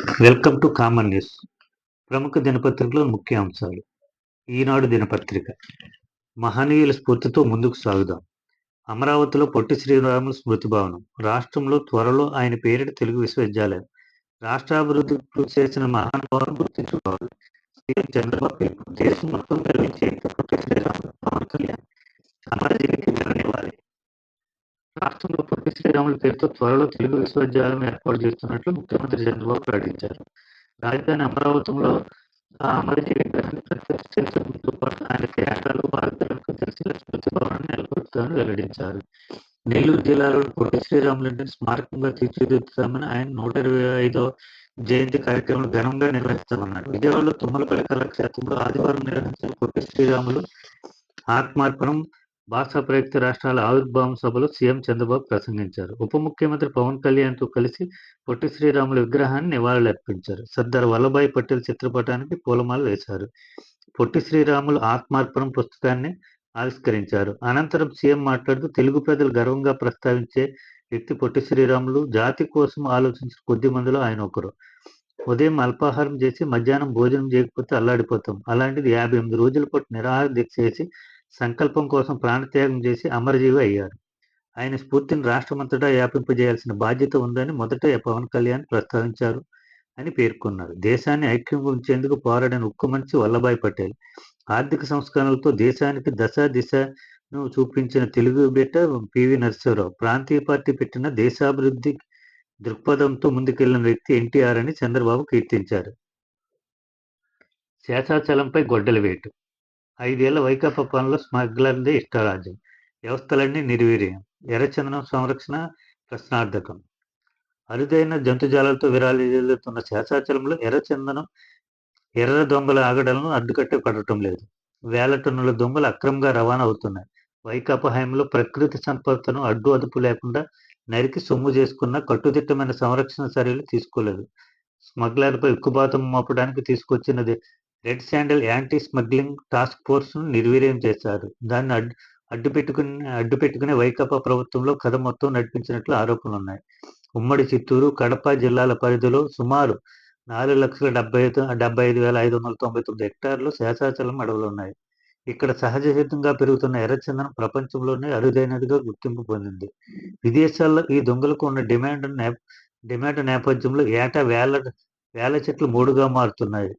Welcome to common news ప్రముఖ దినపత్రికలో ముఖ్య అంశాలు. ఈనాడు దినపత్రిక. మహనీయుల స్ఫూర్తితో ముందుకు సాగుదాం. అమరావతిలో పొట్టి శ్రీరాములు స్మృతి భవనం. రాష్ట్రంలో త్వరలో ఆయన పేరిట తెలుగు విశ్వవిద్యాలయం. రాష్ట్రాభివృద్ధి కృషి చేసిన మహానుభావులు గుర్తించుకోవాలి. సీఎం చంద్రబాబు దేశం మొత్తం కలిగించే పొట్టి శ్రీరాములు పవన్ కళ్యాణ్. రాష్ట్రంలో పొట్టి శ్రీరాములు పేరుతో త్వరలో తెలుగు విశ్వవిద్యాలయం ఏర్పాటు చేస్తున్నట్లు ముఖ్యమంత్రి చంద్రబాబు ప్రకటించారు. రాజధాని అమరావతిలో ఆ విగ్రహాన్ని ప్రత్యక్ష ప్రతిష్ఠించడంతో పాటు ఆయన త్యాగాలు భారతీయులకు తెలిసిన స్మృతి భవనాన్ని నెలకొల్పుతామని వెల్లడించారు. నెల్లూరు జిల్లాలో పొట్టి శ్రీరాములంటే స్మారకంగా తీర్చిదిద్దుతామని ఆయన నూట ఇరవై ఐదో జయంతి కార్యక్రమం ఘనంగా నిర్వహిస్తామన్నారు. విజయవాడలో తుమ్మలపల్లి కళాక్షేత్రంలో ఆదివారం నిర్వహించిన పొట్టి శ్రీరాములు ఆత్మార్పణం భాషా ప్రయుక్త రాష్ట్రాల ఆవిర్భావం సభలో సీఎం చంద్రబాబు ప్రసంగించారు. ఉప ముఖ్యమంత్రి పవన్ కళ్యాణ్తో కలిసి పొట్టి శ్రీరాముల విగ్రహాన్ని నివాళులర్పించారు. సర్దార్ వల్లభాయ్ పటేల్ చిత్రపటానికి పూలమాల వేశారు. పొట్టి శ్రీరాములు ఆత్మార్పణం పుస్తకాన్ని ఆవిష్కరించారు. అనంతరం సీఎం మాట్లాడుతూ తెలుగు ప్రజలు గర్వంగా ప్రస్తావించే వ్యక్తి పొట్టి శ్రీరాములు జాతి కోసం ఆలోచించిన కొద్ది మందిలో ఆయన ఒకరు. ఉదయం అల్పాహారం చేసి మధ్యాహ్నం భోజనం చేయకపోతే అల్లాడిపోతాం. అలాంటిది యాభై ఎనిమిది రోజుల పాటు నిరాహార దీక్ష చేసి సంకల్పం కోసం ప్రాణత్యాగం చేసి అమరజీవి అయ్యారు. ఆయన స్ఫూర్తిని రాష్ట్రమంతటా వ్యాపింపజేయాల్సిన బాధ్యత ఉందని మొదట పవన్ కళ్యాణ్ ప్రస్తావించారు అని పేర్కొన్నారు. దేశాన్ని ఐక్యంగా ఉంచేందుకు పోరాడిన ఉక్కు మనిషి వల్లభాయ్ పటేల్ ఆర్థిక సంస్కరణలతో దేశానికి దశ దిశను చూపించిన తెలుగు బిడ్డ పివి నరసింహరావు ప్రాంతీయ పార్టీ పెట్టిన దేశాభివృద్ధి దృక్పథంతో ముందుకెళ్ళిన వ్యక్తి ఎన్టీఆర్ అని చంద్రబాబు కీర్తించారు. శేషాచలంపై గొడ్డల వేటు ఐదేళ్ళ వైకాపా పాలనలో స్మగ్లర్దే ఇష్టరాజ్యం. వ్యవస్థలన్నీ నిర్వీర్యం ఎర్రచందనం సంరక్షణ ప్రశ్నార్థకం. అరుదైన జంతుజాలాలతో విరాళిల్లుతున్న శేషాచలంలో ఎర్రచందనం ఎర్ర దొంగల ఆగడలను అడ్డుకట్టే పడటం లేదు. వేల టన్నుల దొంగలు అక్రమంగా రవాణా అవుతున్నాయి. వైకాపా హయాంలో ప్రకృతి సంపదను అడ్డు అదుపు లేకుండా నరికి సొమ్ము చేసుకున్న కట్టుదిట్టమైన సంరక్షణ చర్యలు తీసుకోలేదు. స్మగ్లర్లపై ఎక్కుబాతం మోపడానికి తీసుకొచ్చినది red sandal anti smuggling task ఫోర్స్ను నిర్వీర్యం చేశారు. దాన్ని అడ్డు అడ్డు పెట్టుకుని అడ్డు పెట్టుకునే వైకాపా ప్రభుత్వంలో కథ మొత్తం నడిపించినట్లు ఆరోపణలు ఉన్నాయి ఉమ్మడి చిత్తూరు కడప జిల్లాల పరిధిలో సుమారు నాలుగు లక్షల డెబ్బై డెబ్బై ఐదు వేల ఐదు వందల తొంభై తొమ్మిది హెక్టార్లు శేషాచలం అడవులు ఉన్నాయి ఇక్కడ సహజ సిద్ధంగా పెరుగుతున్న ఎర్రచందనం ప్రపంచంలోనే అరుదైనదిగా గుర్తింపు పొందింది. విదేశాల్లో ఈ దొంగలకు ఉన్న డిమాండ్ డిమాండ్ నేపథ్యంలో ఏటా వేల వేల చెట్లు మూడుగా మారుతున్నాయి.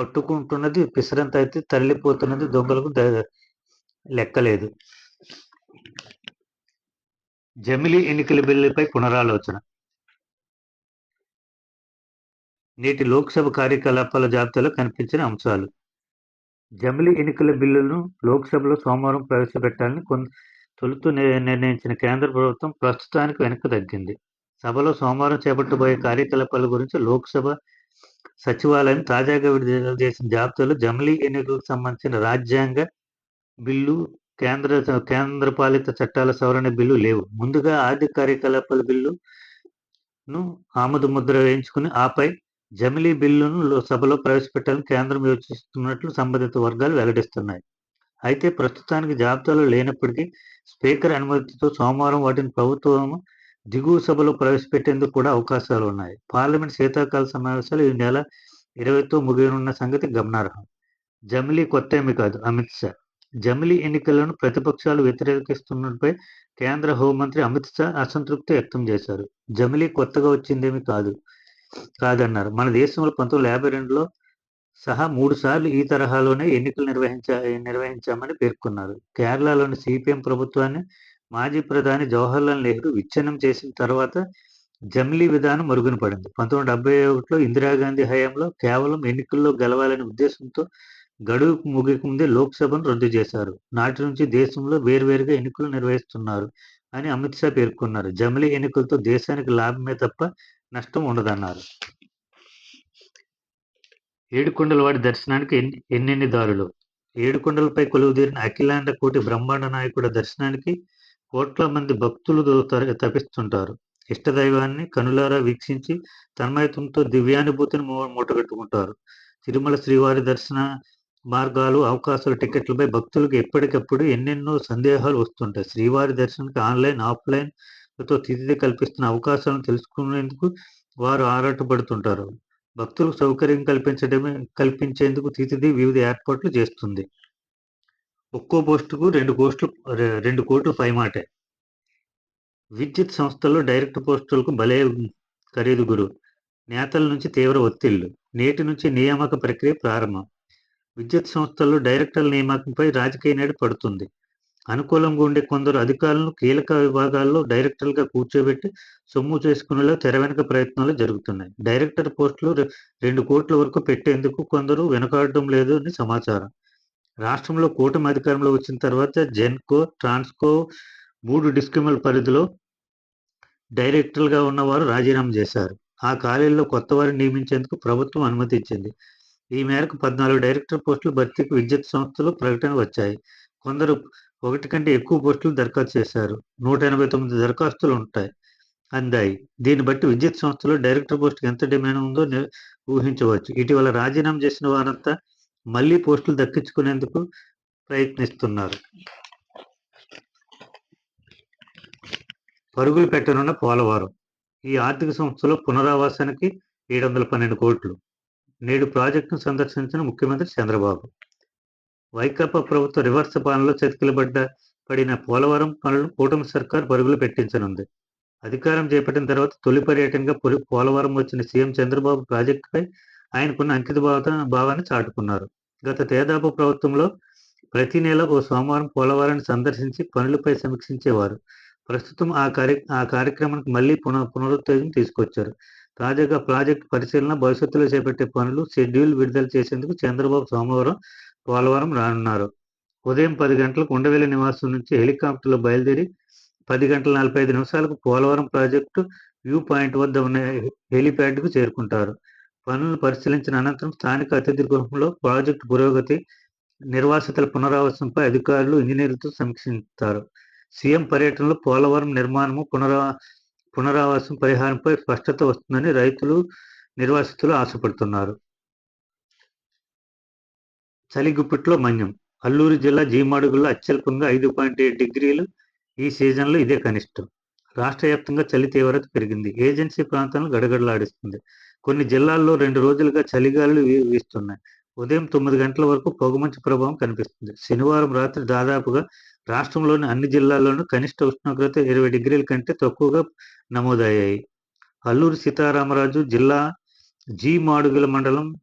పట్టుకుంటున్నది పిసరంత అయితే తరలిపోతున్నది దొంగలకు లెక్కలేదు. జమిలి ఎన్నికల బిల్లుపై పునరాలోచన. నేటి లోక్సభ కార్యకలాపాల జాబితాలో కనిపించిన అంశాలు. జమిలి ఎన్నికల బిల్లును లోక్సభలో సోమవారం ప్రవేశపెట్టాలని కొంత తొలుత నిర్ణయించిన కేంద్ర ప్రభుత్వం ప్రస్తుతానికి వెనక్కి తగ్గింది. సభలో సోమవారం చేపట్టబోయే కార్యకలాపాల గురించి లోక్సభ సచివాలయం తాజాగా విడుదల చేసిన జాబితాలో జమిలీ ఎన్నికలకు సంబంధించిన రాజ్యాంగ బిల్లు కేంద్ర కేంద్ర పాలిత చట్టాల సవరణ బిల్లు లేవు. ముందుగా ఆర్థిక కార్యకలాపాల బిల్లును ఆమదు ముద్ర వేయించుకుని ఆపై జమిలీ బిల్లును సభలో ప్రవేశపెట్టాలని కేంద్రం యోచిస్తున్నట్లు సంబంధిత వర్గాలు వెల్లడిస్తున్నాయి. అయితే ప్రస్తుతానికి జాబితాలో లేనప్పటికీ స్పీకర్ అనుమతితో సోమవారం వాటిని ప్రభుత్వం దిగువ సభలో ప్రవేశపెట్టేందుకు కూడా అవకాశాలు ఉన్నాయి. పార్లమెంట్ శీతాకాల సమావేశాలు ఈ నెల ఇరవైతో ముగియనున్న సంగతి గమనార్హం. జమిలీ కొత్త ఏమి కాదు అమిత్ షా. జమిలీ ఎన్నికలను ప్రతిపక్షాలు వ్యతిరేకిస్తున్నపై కేంద్ర హోంమంత్రి అమిత్ షా అసంతృప్తి వ్యక్తం చేశారు. జమిలీ కొత్తగా వచ్చిందేమి కాదు కాదన్నారు. మన దేశంలో పంతొమ్మిది యాభై రెండులో సహా మూడు సార్లు ఈ తరహాలోనే ఎన్నికలు నిర్వహించా నిర్వహించామని పేర్కొన్నారు. కేరళలోని సిపిఎం ప్రభుత్వాన్ని మాజీ ప్రధాని జవహర్లాల్ నెహ్రూ విచ్ఛిన్నం చేసిన తర్వాత జమిలీ విధానం మరుగున పడింది. పంతొమ్మిది డెబ్బై ఒకటిలో ఇందిరాగాంధీ హయాంలో కేవలం ఎన్నికల్లో గెలవాలనే ఉద్దేశంతో గడువు ముగియకముందే లోక్సభను రద్దు చేశారు. నాటి నుంచి దేశంలో వేర్వేరుగా ఎన్నికలు నిర్వహిస్తున్నారు అని అమిత్ షా పేర్కొన్నారు. జమిలీ ఎన్నికలతో దేశానికి లాభమే తప్ప నష్టం ఉండదన్నారు. ఏడుకొండలవాడి దర్శనానికి ఎన్ని ఎన్నెన్ని దారులు? ఏడుకొండలపై కొలువుదీరిన అఖిలాండ కోటి బ్రహ్మాండ నాయకుడి దర్శనానికి కోట్ల మంది భక్తులు తపిస్తుంటారు. ఇష్టదైవాన్ని కనులారా వీక్షించి తన్మయత్వంతో దివ్యానుభూతిని మూటగట్టుకుంటారు. తిరుమల శ్రీవారి దర్శన మార్గాలు అవకాశాలు టికెట్లపై భక్తులకు ఎప్పటికప్పుడు ఎన్నెన్నో సందేహాలు వస్తుంటాయి. శ్రీవారి దర్శనానికి ఆన్లైన్ ఆఫ్లైన్తో తిథి కల్పిస్తున్న అవకాశాలను తెలుసుకునేందుకు వారు ఆరాటపడుతుంటారు. భక్తులకు సౌకర్యం కల్పించడమే కల్పించేందుకు తితిది వివిధ ఏర్పాట్లు చేస్తుంది. ఒక్కో పోస్టుకు రెండు కోట్లు రెండు కోట్లు పైమాటే విద్యుత్ సంస్థల్లో డైరెక్ట్ పోస్టులకు భలే ఖరీదు గురు. నేతల నుంచి తీవ్ర ఒత్తిళ్ళు. నేటి నుంచి నియామక ప్రక్రియ ప్రారంభం. విద్యుత్ సంస్థల్లో డైరెక్టర్ల నియామకంపై రాజకీయ నేడు పడుతుంది. అనుకూలంగా ఉండే కొందరు అధికారులను కీలక విభాగాల్లో డైరెక్టర్లుగా కూర్చోబెట్టి సొమ్ము చేసుకునేలా తెర వెనుక ప్రయత్నాలు జరుగుతున్నాయి. డైరెక్టర్ పోస్టులు రెండు కోట్ల వరకు పెట్టేందుకు కొందరు వెనకాడడం లేదు అని సమాచారం. రాష్ట్రంలో కూటమి అధికారంలో వచ్చిన తర్వాత జెన్కో ట్రాన్స్కో మూడు డిస్కిమల్ పరిధిలో డైరెక్టర్లుగా ఉన్నవారు రాజీనామా చేశారు. ఆ ఖాళీల్లో కొత్త వారిని నియమించేందుకు ప్రభుత్వం అనుమతి ఇచ్చింది. ఈ మేరకు పద్నాలుగు డైరెక్టర్ పోస్టులు భర్తీకి విద్యుత్ సంస్థలు ప్రకటన వచ్చాయి. కొందరు ఒకటి కంటే ఎక్కువ పోస్టులు దరఖాస్తు చేశారు. నూట ఎనభై తొమ్మిది దరఖాస్తులు ఉంటాయి అందాయి. దీన్ని బట్టి విద్యుత్ సంస్థలో డైరెక్టర్ పోస్టుకి ఎంత డిమాండ్ ఉందో ఊహించవచ్చు. ఇటీవల రాజీనామా చేసిన వారంతా మళ్ళీ పోస్టులు దక్కించుకునేందుకు ప్రయత్నిస్తున్నారు. పరుగులు పెట్టనున్న పోలవరం. ఈ ఆర్థిక సంస్థలో పునరావాసానికి ఏడు వందల పన్నెండు కోట్లు. నేడు ప్రాజెక్టును సందర్శించిన ముఖ్యమంత్రి చంద్రబాబు. వైకాపా ప్రభుత్వ రివర్స్ పాలనలో చతికిలబడ్డ పడిన పోలవరం పనులను కూటమి సర్కార్ పరుగులు పెట్టించనుంది. అధికారం చేపట్టిన తర్వాత తొలి పర్యటనగా పోలవరం వచ్చిన సీఎం చంద్రబాబు ప్రాజెక్టుపై ఆయనకున్న అంకిత భావ భావాన్ని చాటుకున్నారు. గత తేదాపు ప్రభుత్వంలో ప్రతి నెల ఓ సోమవారం పోలవరాన్ని సందర్శించి పనులపై సమీక్షించేవారు. ప్రస్తుతం ఆ కార్య ఆ కార్యక్రమానికి మళ్ళీ పునః పునరుత్తేజం తీసుకొచ్చారు. తాజాగా ప్రాజెక్టు పరిశీలన భవిష్యత్తులో చేపట్టే పనులు షెడ్యూల్ విడుదల చేసేందుకు చంద్రబాబు సోమవారం పోలవరం రానున్నారు. ఉదయం పది గంటలకు ఉండవేలి నివాసం నుంచి హెలికాప్టర్లో బయలుదేరి పది గంటల నలభై ఐదు నిమిషాలకు పోలవరం ప్రాజెక్టు వ్యూ పాయింట్ వద్ద ఉన్న హెలిప్యాడ్కు చేరుకుంటారు. పనులను పరిశీలించిన అనంతరం స్థానిక అతిథి గృహంలో ప్రాజెక్టు పురోగతి నిర్వాసితుల పునరావాసంపై అధికారులు ఇంజనీర్లతో సమీక్షిస్తారు సీఎం పర్యటనలో పోలవరం నిర్మాణము పునరా పునరావాసం పరిహారంపై స్పష్టత వస్తుందని రైతులు నిర్వాసితులు ఆశపడుతున్నారు. చలిగుప్పిట్లో మన్యం. అల్లూరు జిల్లా జీమాడుగుల్లో అత్యల్పంగా ఐదు పాయింట్ ఏడు డిగ్రీలు. ఈ సీజన్లో ఇదే కనిష్టం. రాష్ట్ర వ్యాప్తంగా చలి తీవ్రత పెరిగింది. ఏజెన్సీ ప్రాంతాలను గడగడలాడిస్తుంది. కొన్ని జిల్లాల్లో రెండు రోజులుగా చలిగాలు వీస్తున్నాయి. ఉదయం తొమ్మిది గంటల వరకు పొగమంచు ప్రభావం కనిపిస్తుంది. శనివారం రాత్రి దాదాపుగా రాష్ట్రంలోని అన్ని జిల్లాల్లోనూ కనిష్ట ఉష్ణోగ్రత ఇరవై డిగ్రీల కంటే తక్కువగా నమోదయ్యాయి. అల్లూరు సీతారామరాజు జిల్లా జీ మాడుగుల మండలం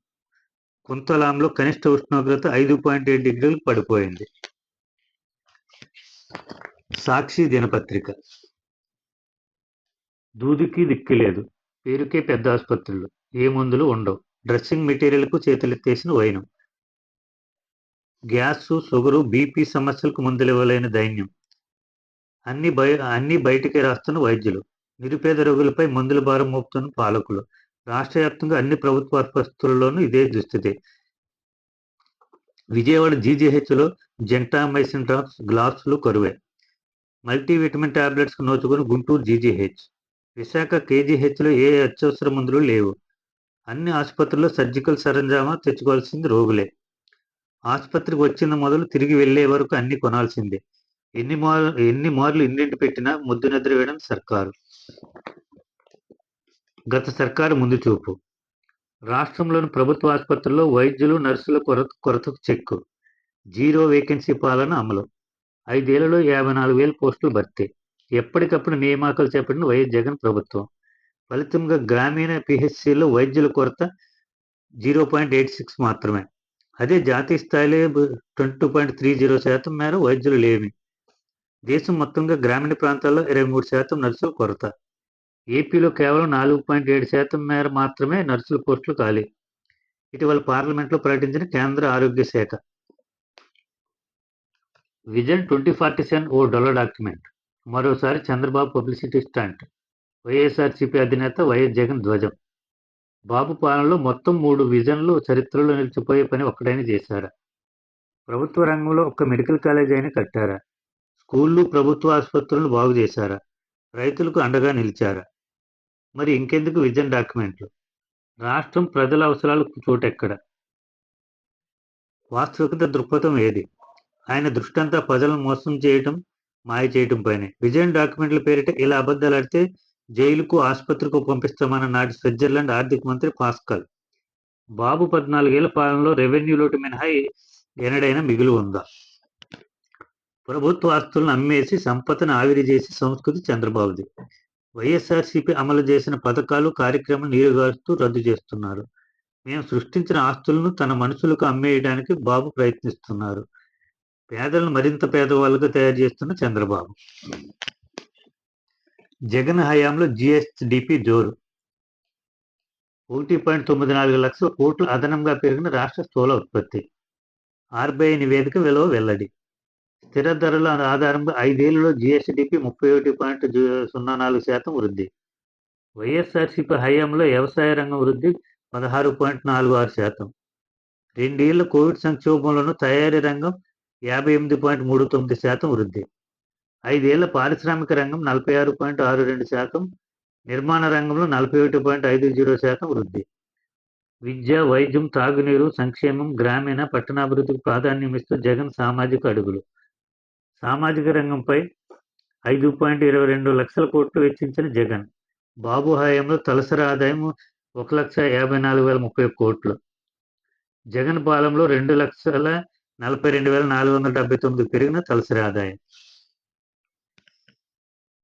కుంతలాంలో కనిష్ట ఉష్ణోగ్రత ఐదు పాయింట్ ఏడు డిగ్రీలు పడిపోయింది. సాక్షి దినపత్రిక. దూదికి దిక్కి లేదు. పేరుకే పెద్ద ఆసుపత్రులు ఏ మందులు ఉండవు. డ్రెస్సింగ్ మెటీరియల్కు చేతులెత్తేసిన వైనం. గ్యాస్ షుగరు బీపీ సమస్యలకు మందులు ఇవ్వలేని దైన్యం. అన్ని బయ అన్ని బయటికి రాస్తున్న వైద్యులు. నిరుపేద రోగులపై మందుల భారం మోపుతున్న పాలకులు. రాష్ట్ర వ్యాప్తంగా అన్ని ప్రభుత్వ ఆసుపత్రుల్లోనూ ఇదే దుస్థితి. విజయవాడ జీజీహెచ్లో జెంటామైసిన్ డ్రాప్స్ గ్లాసులు కరువే. మల్టీవిటమిన్ టాబ్లెట్స్ నోచుకుని గుంటూరు జీజీహెచ్. విశాఖ కేజీహెచ్లో ఏ అత్యవసర మందులు లేవు. అన్ని ఆసుపత్రుల్లో సర్జికల్ సరంజామా తెచ్చుకోవాల్సింది రోగులే. ఆసుపత్రికి వచ్చిన మొదలు తిరిగి వెళ్ళే వరకు అన్ని కొనాల్సిందే. ఎన్ని మార్లు ఎన్ని మార్లు ఇంటింటి పెట్టినా ముద్దు నిద్ర వేయడం సర్కారు. గత సర్కారు ముందు చూపు. రాష్ట్రంలోని ప్రభుత్వ ఆసుపత్రుల్లో వైద్యులు నర్సుల కొరత కొరతకు చెక్కు. జీరో వేకెన్సీ పాలన అమలు. ఐదేళ్ళలో యాభై నాలుగు వేల పోస్టులు భర్తీ. ఎప్పటికప్పుడు నియామకాలు చేపట్టిన వైఎస్ జగన్ ప్రభుత్వం. ఫలితంగా గ్రామీణ పిహెచ్సిలో వైద్యుల కొరత జీరో పాయింట్ ఎయిట్ సిక్స్ మాత్రమే. అదే జాతీయ స్థాయిలో twenty two point three zero శాతం మేర వైద్యులు లేవి దేశం మొత్తంగా గ్రామీణ ప్రాంతాల్లో ఇరవై మూడు శాతం నర్సుల కొరత. ఏపీలో కేవలం నాలుగు పాయింట్ ఏడు శాతం మేర మాత్రమే నర్సుల పోస్టులు ఖాళీ. ఇటీవల పార్లమెంట్లో ప్రకటించిన కేంద్ర ఆరోగ్య శాఖ. విజన్ ట్వంటీ ఫార్టీ సెవెన్ ఓ డొల్ల డాక్యుమెంట్. మరోసారి చంద్రబాబు పబ్లిసిటీ స్టాంట్. వైఎస్ఆర్సీపీ అధినేత వైఎస్ జగన్ ధ్వజం. బాబు పాలనలో మొత్తం మూడు విజన్లు చరిత్రలో నిలిచిపోయే పని ఒక్కడైనా చేశారా? ప్రభుత్వ రంగంలో ఒక్క మెడికల్ కాలేజ్ అయినా కట్టారా? స్కూళ్ళు ప్రభుత్వ ఆసుపత్రులు బాగు చేశారా? రైతులకు అండగా నిలిచారా? మరి ఇంకెందుకు విజన్ డాక్యుమెంట్లు? రాష్ట్రం ప్రజల అవసరాలకు చోటెక్కడ? వాస్తవికత దృక్పథం ఏది? ఆయన దృష్టంతా ప్రజలను మోసం చేయటం మాయ చేయటం పైనే. విజయం డాక్యుమెంట్ల పేరిట ఇలా అబద్ధాలు ఆడితే జైలుకు ఆసుపత్రికి పంపిస్తామన్న నాటి స్విట్జర్లాండ్ ఆర్థిక మంత్రి పాస్కల్. బాబు పద్నాలుగేళ్ళ పాలనలో రెవెన్యూ లోటు మినహా ఎనడైనా మిగులు ఉందా? ప్రభుత్వ ఆస్తులను అమ్మేసి సంపదను ఆవిరి చేసి సంస్కృతి చంద్రబాబుది. వైఎస్ఆర్సీపీ అమలు చేసిన పథకాలు కార్యక్రమం నీరుగారుస్తూ రద్దు చేస్తున్నారు. మేము సృష్టించిన ఆస్తులను తన మనుషులకు అమ్మేయడానికి బాబు ప్రయత్నిస్తున్నారు. పేదలను మరింత పేదవాళ్ళుగా తయారు చేస్తున్న చంద్రబాబు. జగన్ హయాంలో జిఎస్డిపి జోరు. ఒకటి పాయింట్ తొమ్మిది నాలుగు లక్షల కోట్లు అదనంగా పెరిగిన రాష్ట్ర స్థూల ఉత్పత్తి. ఆర్బీఐ నివేదిక విలువ వెల్లడి. స్థిర ధరల ఆధారంగా ఐదేళ్ళలో జిఎస్డిపి ముప్పై ఒకటి పాయింట్ సున్నా నాలుగు శాతం వృద్ధి. వైఎస్ఆర్సీపీ హయాంలో వ్యవసాయ రంగం వృద్ధి పదహారు పాయింట్ నాలుగు ఆరు శాతం. రెండేళ్ళ కోవిడ్ సంక్షోభంలోనూ తయారీ రంగం యాభై ఎనిమిది పాయింట్ మూడు తొమ్మిది శాతం వృద్ధి. ఐదేళ్ళ పారిశ్రామిక రంగం నలభై ఆరు పాయింట్ ఆరు రెండు శాతం నిర్మాణ రంగంలో నలభై ఒకటి పాయింట్ ఐదు జీరో శాతం వృద్ధి. విద్య వైద్యం తాగునీరు సంక్షేమం గ్రామీణ పట్టణాభివృద్ధికి ప్రాధాన్యం ఇస్తూ జగన్ సామాజిక అడుగులు. సామాజిక రంగంపై ఐదు పాయింట్ ఇరవై రెండు లక్షల కోట్లు వెచ్చించిన జగన్. బాబు హయాంలో తలసరి ఆదాయం ఒక లక్ష యాభై నాలుగు వేల ముప్పై కోట్లు. జగన్ పాలనలో రెండు లక్షల నలభై రెండు వేల నాలుగు వందల డెబ్బై తొమ్మిది పెరిగిన తలసరి ఆదాయం.